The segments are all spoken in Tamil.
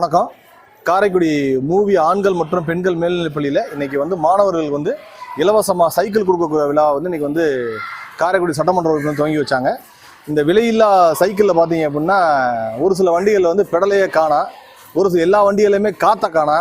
வணக்கம். காரைக்குடி மூவி ஆண்கள் மற்றும் பெண்கள் மேல்நிலைப்பள்ளியில் இன்னைக்கு வந்து மாணவர்களுக்கு வந்து இலவசமாக சைக்கிள் கொடுக்கக்கூடிய விழா வந்து இன்னைக்கு வந்து காரைக்குடி சட்டமன்ற உறுப்பினர் துவங்கி வச்சாங்க. இந்த விலையில்லா சைக்கிளில் பார்த்தீங்க அப்படின்னா ஒரு சில வண்டிகளில் வந்து பெடலையே காணா ஒரு சில எல்லா வண்டிகளையுமே காத்த காணா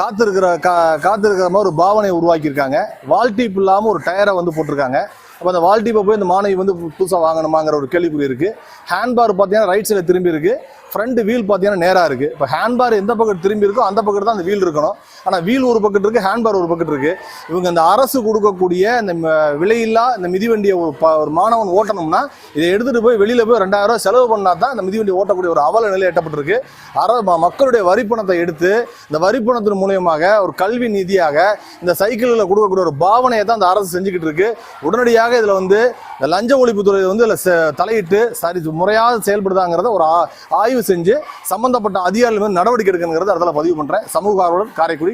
காத்திருக்கிற கா காத்திருக்கிற மாதிரி ஒரு பாவனையை உருவாக்கியிருக்காங்க. வால்டீப் இல்லாமல் ஒரு டயரை வந்து போட்டிருக்காங்க. அப்போ அந்த வால்டீப்பை போய் இந்த மாணவி வந்து புதுசாக வாங்கணுமாங்கிற ஒரு கேள்விக்குறி இருக்குது ஹேண்ட்பார் பார்த்தீங்கன்னா ரைட் சைடில் திரும்பி இருக்குது ஃப்ரண்ட் வீல் பார்த்தீங்கன்னா நேராக இருக்குது இப்போ ஹேண்ட்பார் எந்த பக்கம் திரும்பி இருக்கோ அந்த பக்கத்து தான் அந்த வீல் இருக்கணும். ஆனால் வீல் ஒரு பக்கத்து இருக்குது ஹேண்ட்பார் ஒரு பக்கத்து இருக்குது இவங்க இந்த அரசு கொடுக்கக்கூடிய இந்த ம- விலையில்லா இந்த மிதிவண்டியை ஒரு ப ஒரு மாணவன் ஓட்டணும்னா இதை எடுத்துகிட்டு போய் வெளியில் போய் ரெண்டாயிரம் ரூபா செலவு பண்ணால் தான் இந்த மிதிவண்டி ஓட்டக்கூடிய ஒரு அவல நிலை எட்டப்பட்டிருக்கு. அர மக்களுடைய வரிப்பணத்தை எடுத்து இந்த வரிப்பணத்தின் மூலியமாக ஒரு கல்வி நிதியாக இந்த சைக்கிளில் கொடுக்கக்கூடிய ஒரு பாவனையை தான் இந்த அரசு செஞ்சுக்கிட்டு இருக்கு. உடனடியாக இதில் வந்து இந்த லஞ்ச ஒழிப்புத்துறை வந்து இதில் தலையிட்டு சரி முறையாக செயல்படுதாங்கிறத ஒரு ஆ- ஆய்வு செஞ்சு சம்பந்தப்பட்ட அதிகாரிகள் நடவடிக்கை எடுக்கணுங்கிறத அதில் பதிவு பண்ணுறேன் சமூக ஆர்வலர் காரைக்குடி